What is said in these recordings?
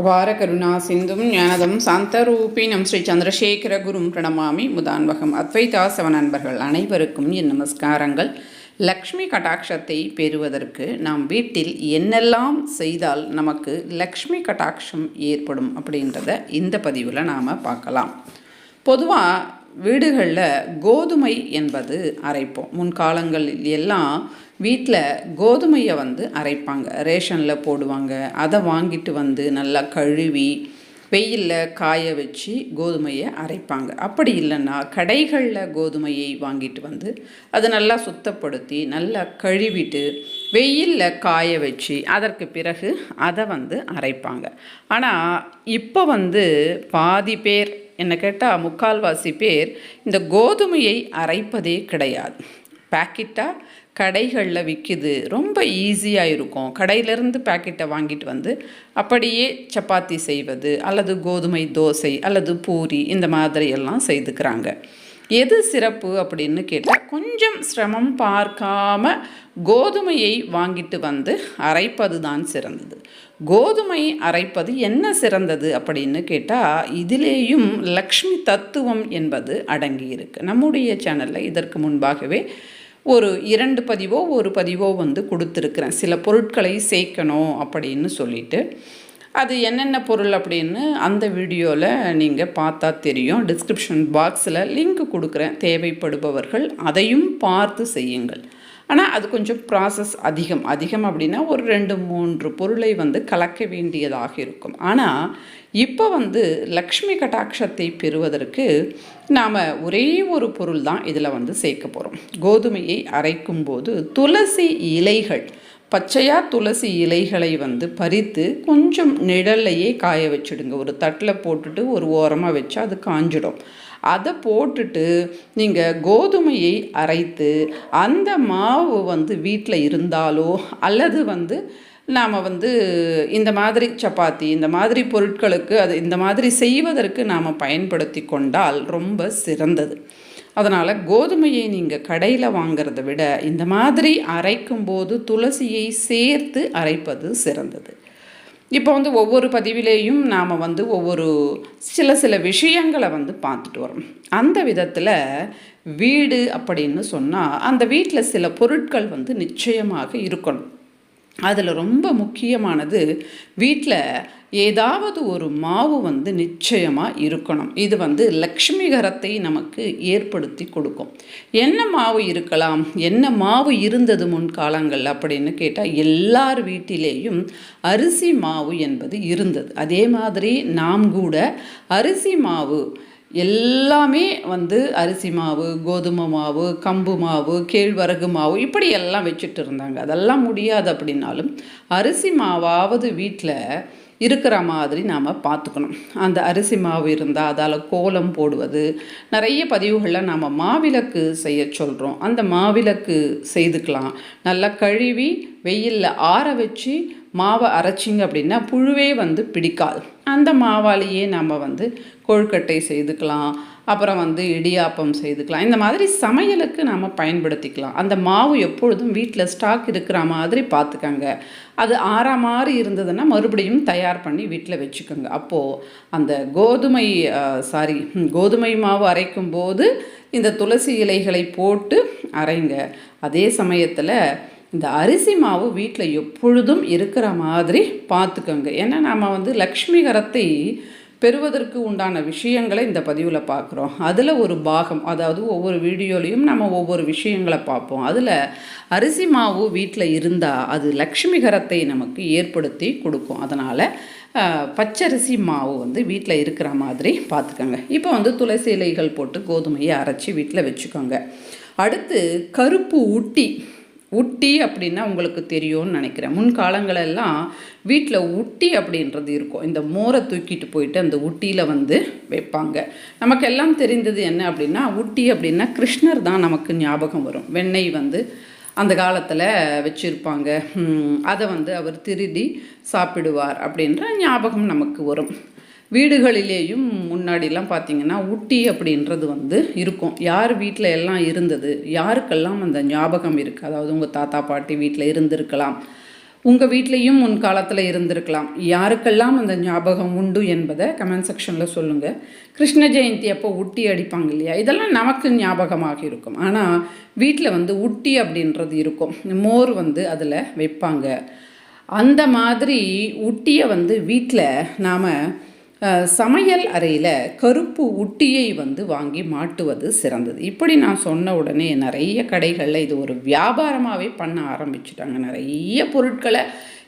அபார கருணா சிந்தும் ஞானதம் சாந்தரூபினம் ஸ்ரீ சந்திரசேகர குரும் பிரணமாமி முதான்வகம். அத்வைதாசவ நண்பர்கள் அனைவருக்கும் என் நமஸ்காரங்கள். லக்ஷ்மி கடாட்சத்தை பெறுவதற்கு நாம் வீட்டில் என்னெல்லாம் செய்தால் நமக்கு லக்ஷ்மி கடாட்சம் ஏற்படும் அப்படின்றத இந்த பதிவில் நாம் பார்க்கலாம். பொதுவாக வீடுகளில் கோதுமை என்பது அரைப்போம். முன்காலங்களில் எல்லாம் வீட்டில் கோதுமையை வந்து அரைப்பாங்க. ரேஷனில் போடுவாங்க. அதை வாங்கிட்டு வந்து நல்லா கழுவி வெயிலில் காய வச்சு கோதுமையை அரைப்பாங்க. அப்படி இல்லைன்னா கடைகளில் கோதுமையை வாங்கிட்டு வந்து அதை நல்லா சுத்தப்படுத்தி நல்லா கழுவிட்டு வெயிலில் காய வச்சு அதற்கு பிறகு அதை வந்து அரைப்பாங்க. ஆனால் இப்போ வந்து பாதி பேர் என்ன கேட்டால் முக்கால்வாசி பேர் இந்த கோதுமையை அரைப்பதே கிடையாது. பேக்கெட்டாக கடைகளில் விற்கிது ரொம்ப ஈஸியாக இருக்கும். கடையிலேருந்து பேக்கெட்டை வாங்கிட்டு வந்து அப்படியே சப்பாத்தி செய்வது அல்லது கோதுமை தோசை அல்லது பூரி இந்த மாதிரியெல்லாம் செய்துக்கிறாங்க. எது சிறப்பு அப்படின்னு கேட்டால் கொஞ்சம் சிரமம் பார்க்காம கோதுமையை வாங்கிட்டு வந்து அரைப்பது தான் சிறந்தது. கோதுமை அரைப்பது என்ன சிறந்தது அப்படின்னு கேட்டால் இதிலேயும் லக்ஷ்மி தத்துவம் என்பது அடங்கியிருக்கு. நம்முடைய சேனலில் இதற்கு முன்பாகவே ஒரு இரண்டு பதிவோ ஒரு பதிவோ வந்து கொடுத்துருக்குறேன். சில பொருட்களை சேர்க்கணும் அப்படின்னு சொல்லிட்டு. அது என்னென்ன பொருள் அப்படின்னு அந்த வீடியோவில் நீங்கள் பார்த்தா தெரியும். டிஸ்கிரிப்ஷன் பாக்ஸில் லிங்க் கொடுக்குறேன். தேவைப்படுபவர்கள் அதையும் பார்த்து செய்யுங்கள். ஆனால் அது கொஞ்சம் ப்ராசஸ் அதிகம். அதிகம் அப்படின்னா ஒரு ரெண்டு மூன்று பொருளை வந்து கலக்க வேண்டியதாக இருக்கும். ஆனால் இப்போ வந்து லக்ஷ்மி கட்டாட்சத்தை பெறுவதற்கு நாம் ஒரே ஒரு பொருள் தான் இதில் வந்து சேர்க்க போகிறோம் கோதுமையை அரைக்கும் போது துளசி இலைகள் பச்சையாக துளசி இலைகளை வந்து பறித்து கொஞ்சம் நிழல்லையே காய வச்சுடுங்க. ஒரு தட்டில் போட்டுட்டு ஒரு ஓரமாக வச்சு அது காஞ்சிடும். அதை போட்டுட்டு நீங்கள் கோதுமையை அரைத்து அந்த மாவு வந்து வீட்டில் இருந்தாலோ அல்லது வந்து நாம் வந்து இந்த மாதிரி சப்பாத்தி இந்த மாதிரி பொருட்களுக்கு அது இந்த மாதிரி செய்வதற்கு நாம் பயன்படுத்தி கொண்டால் ரொம்ப சிறந்தது. அதனால் கோதுமையை நீங்கள் கடையில் வாங்கிறத விட இந்த மாதிரி அரைக்கும்போது துளசியை சேர்த்து அரைப்பது சிறந்தது. இப்போ வந்து ஒவ்வொரு பதிவிலேயும் நாம் வந்து ஒவ்வொரு சில சில விஷயங்களை வந்து பார்த்துட்டு வரோம். அந்த விதத்தில் வீடு அப்படின்னு சொன்னால் அந்த வீட்டில் சில பொருட்கள் வந்து நிச்சயமாக இருக்கணும். அதில் ரொம்ப முக்கியமானது வீட்டில் ஏதாவது ஒரு மாவு வந்து நிச்சயமாக இருக்கணும். இது வந்து லக்ஷ்மிகரத்தை நமக்கு ஏற்படுத்தி கொடுக்கும். என்ன மாவு இருக்கலாம்? என்ன மாவு இருந்தது முன் காலங்கள் அப்படின்னு கேட்டால் எல்லார் வீட்டிலேயும் அரிசி மாவு என்பது இருந்தது. அதே மாதிரி நாம் கூட அரிசி மாவு எல்லாமே வந்து அரிசி மாவு கோதுமை மாவு கம்பு மாவு கேழ்வரகு மாவு இப்படி எல்லாம் வச்சுட்டு இருந்தாங்க. அதெல்லாம் முடியாது அப்படின்னாலும் அரிசி மாவாவது வீட்டில் இருக்கிற மாதிரி நாம் பார்த்துக்கணும். அந்த அரிசி மாவு இருந்தால் அதால் கோலம் போடுவது நிறைய பதிவுகளில் நாம் மாவிளக்கு செய்ய சொல்கிறோம் அந்த மாவிளக்கு செய்துக்கலாம். நல்லா கழுவி வெயிலில் ஆற வச்சு மாவை அரைச்சிங்க அப்படின்னா புழுவே வந்து பிடிக்காது. அந்த மாவாலேயே நம்ம வந்து கொழுக்கட்டை செய்துக்கலாம் அப்புறம் வந்து இடியாப்பம் செய்துக்கலாம். இந்த மாதிரி சமையலுக்கு நாம் பயன்படுத்திக்கலாம். அந்த மாவு எப்பொழுதும் வீட்டில் ஸ்டாக் இருக்கிற மாதிரி பார்த்துக்கங்க. அது ஆறா மாதிரி இருந்ததுன்னா மறுபடியும் தயார் பண்ணி வீட்டில் வச்சுக்கோங்க. அப்போது அந்த கோதுமை சாரி கோதுமை மாவு அரைக்கும் போது இந்த துளசி இலைகளை போட்டு அரைங்க. அதே சமயத்தில் இந்த அரிசி மாவு வீட்டில் எப்பொழுதும் இருக்கிற மாதிரி பார்த்துக்கோங்க. ஏன்னா நாம் வந்து லக்ஷ்மிகரத்தை பெறுவதற்கு உண்டான விஷயங்களை இந்த பதிவில் பார்க்குறோம். அதில் ஒரு பாகம் அதாவது ஒவ்வொரு வீடியோலையும் நம்ம ஒவ்வொரு விஷயங்களை பார்ப்போம். அதில் அரிசி மாவு வீட்டில் இருந்தால் அது லக்ஷ்மிகரத்தை நமக்கு ஏற்படுத்தி கொடுக்கும். அதனால் பச்சரிசி மாவு வந்து வீட்டில் இருக்கிற மாதிரி பார்த்துக்கோங்க. இப்போ வந்து துளசி இலைகள் போட்டு கோதுமையை அரைச்சி வீட்டில் வச்சுக்கோங்க. அடுத்து கருப்பு ஊட்டி. உட்டி அப்படின்னா உங்களுக்கு தெரியும்னு நினைக்கிறேன். முன்காலங்களெல்லாம் வீட்டில் உட்டி அப்படின்றது இருக்கும். இந்த மோரை தூக்கிட்டு போயிட்டு அந்த உட்டியில் வந்து வைப்பாங்க. நமக்கெல்லாம் தெரிந்தது என்ன அப்படின்னா உட்டி அப்படின்னா கிருஷ்ணர் தான் நமக்கு ஞாபகம் வரும். வெண்ணெய் வந்து அந்த காலத்தில் வச்சுருப்பாங்க. அதை வந்து அவர் திருடி சாப்பிடுவார் அப்படின்ற ஞாபகம் நமக்கு வரும். வீடுகளிலேயும் முன்னாடிலாம் பார்த்திங்கன்னா உட்டி அப்படின்றது வந்து இருக்கும். யார் வீட்டில் எல்லாம் இருந்தது? யாருக்கெல்லாம் அந்த ஞாபகம் இருக்குது அதாவது உங்கள் தாத்தா பாட்டி வீட்டில் இருந்திருக்கலாம். உங்கள் வீட்லேயும் முன் காலத்தில் இருந்திருக்கலாம். யாருக்கெல்லாம் அந்த ஞாபகம் உண்டு என்பதை கமெண்ட் செக்ஷனில் சொல்லுங்கள் கிருஷ்ண ஜெயந்தி அப்போ உட்டி அடிப்பாங்க இல்லையா? இதெல்லாம் நமக்கு ஞாபகமாக இருக்கும். ஆனால் வீட்டில் வந்து உட்டி அப்படின்றது இருக்கும். மோர் வந்து அதில் வைப்பாங்க. அந்த மாதிரி உட்டியை வந்து வீட்டில் நாம் சமையல் அறையில் கருப்பு உட்டியை வந்து வாங்கி மாட்டுவது சிறந்தது. இப்படி நான் சொன்ன உடனே நிறைய கடைகளில் இது ஒரு வியாபாரமாகவே பண்ண ஆரம்பிச்சுட்டாங்க. நிறைய பொருட்களை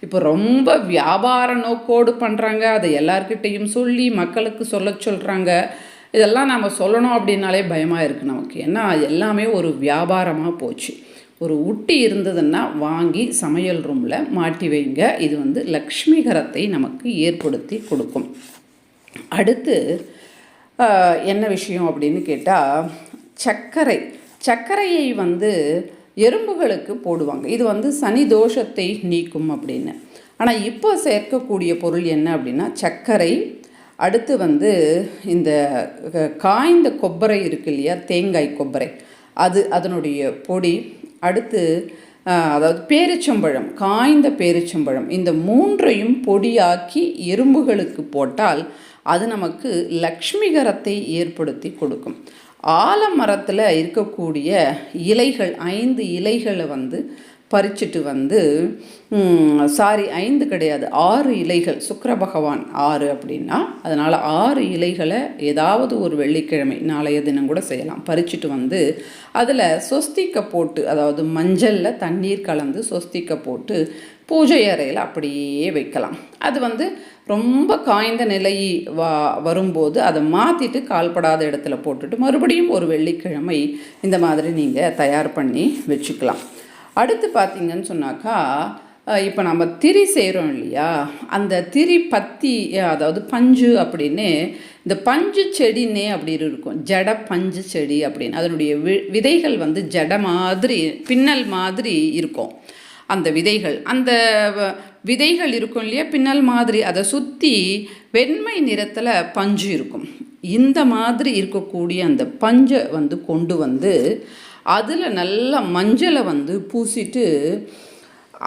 இப்போ ரொம்ப வியாபார நோக்கோடு பண்ணுறாங்க அதை எல்லார்கிட்டையும் சொல்லி மக்களுக்கு சொல்ல சொல்கிறாங்க இதெல்லாம் நம்ம சொல்லணும் அப்படின்னாலே பயமாக இருக்குது நமக்கு. ஏன்னா எல்லாமே ஒரு வியாபாரமாக போச்சு. ஒரு உட்டி இருந்ததுன்னா வாங்கி சமையல் ரூமில் மாட்டி வைங்க. இது வந்து லக்ஷ்மிகரத்தை நமக்கு ஏற்படுத்தி கொடுக்கும். அடுத்து என்ன விஷயம் அப்படின்னு கேட்டால் சர்க்கரை. சர்க்கரையை வந்து எறும்புகளுக்கு போடுவாங்க. இது வந்து சனி தோஷத்தை நீக்கும் அப்படின்னு. ஆனால் இப்போ சேர்க்கக்கூடிய பொருள் என்ன அப்படின்னா சர்க்கரை. அடுத்து வந்து இந்த காய்ந்த கொப்பரை இருக்கு இல்லையா? தேங்காய் கொப்பரை. அது அதனுடைய பொடி. அடுத்து அதாவது பேரிச்சம்பழம் காய்ந்த பேரிச்சம்பழம் இந்த மூன்றையும் பொடியாக்கி எறும்புகளுக்கு போட்டால் அது நமக்கு லக்ஷ்மிகரத்தை ஏற்படுத்தி கொடுக்கும். ஆலமரத்தில் இருக்கக்கூடிய இலைகள் ஐந்து இலைகளை வந்து பறிச்சுட்டு வந்து சாரி ஐந்து கிடையாது ஆறு இலைகள் சுக்கர பகவான் ஆறு அப்படின்னா அதனால் ஆறு இலைகளை ஏதாவது ஒரு வெள்ளிக்கிழமை நாளைய தினம் கூட செய்யலாம். பறிச்சுட்டு வந்து அதில் சொஸ்திக்க போட்டு அதாவது மஞ்சளில் தண்ணீர் கலந்து சொஸ்திக்க போட்டு பூஜை அறையில் அப்படியே வைக்கலாம். அது வந்து ரொம்ப காய்ந்த நிலை வா வரும்போது அதை மாற்றிட்டு கால்படாத இடத்துல போட்டுட்டு மறுபடியும் ஒரு வெள்ளிக்கிழமை இந்த மாதிரி நீங்கள் தயார் பண்ணி வச்சுக்கலாம். அடுத்து பார்த்திங்கன்னு சொன்னாக்கா இப்போ நம்ம திரி செய்கிறோம் இல்லையா? அந்த திரி பத்தி அதாவது பஞ்சு அப்படின்னு இந்த பஞ்சு செடின்னே அப்படின்னு இருக்கும். ஜட பஞ்சு செடி அப்படின்னு. அதனுடைய வி விதைகள் வந்து ஜட மாதிரி பின்னல் மாதிரி இருக்கும். அந்த விதைகள். அந்த விதைகள் இருக்கும் இல்லையா? பின்னல் மாதிரி. அதை சுற்றி வெண்மை நிறத்தில் பஞ்சு இருக்கும். இந்த மாதிரி இருக்கக்கூடிய அந்த பஞ்சை வந்து கொண்டு வந்து அதில் நல்ல மஞ்சளை வந்து பூசிட்டு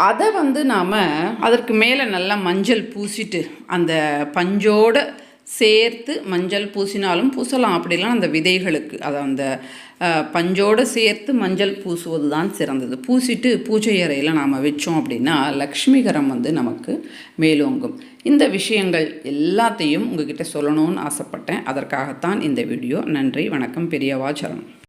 அதை வந்து நாம் அதற்கு மேலே நல்லா மஞ்சள் பூசிட்டு அந்த பஞ்சோட சேர்த்து மஞ்சள் பூசினாலும் பூசலாம். அப்படிலாம் அந்த விதைகளுக்கு அதை அந்த பஞ்சோடு சேர்த்து மஞ்சள் பூசுவது தான் சிறந்தது. பூசிட்டு பூஜை அறையில் நாம் வச்சோம் அப்படின்னா லக்ஷ்மிகரம் வந்து நமக்கு மேலோங்கும். இந்த விஷயங்கள் எல்லாத்தையும் உங்ககிட்ட சொல்லணும்னு ஆசைப்பட்டேன். அதற்காகத்தான் இந்த வீடியோ. நன்றி வணக்கம் பெரியவாச்சரணம்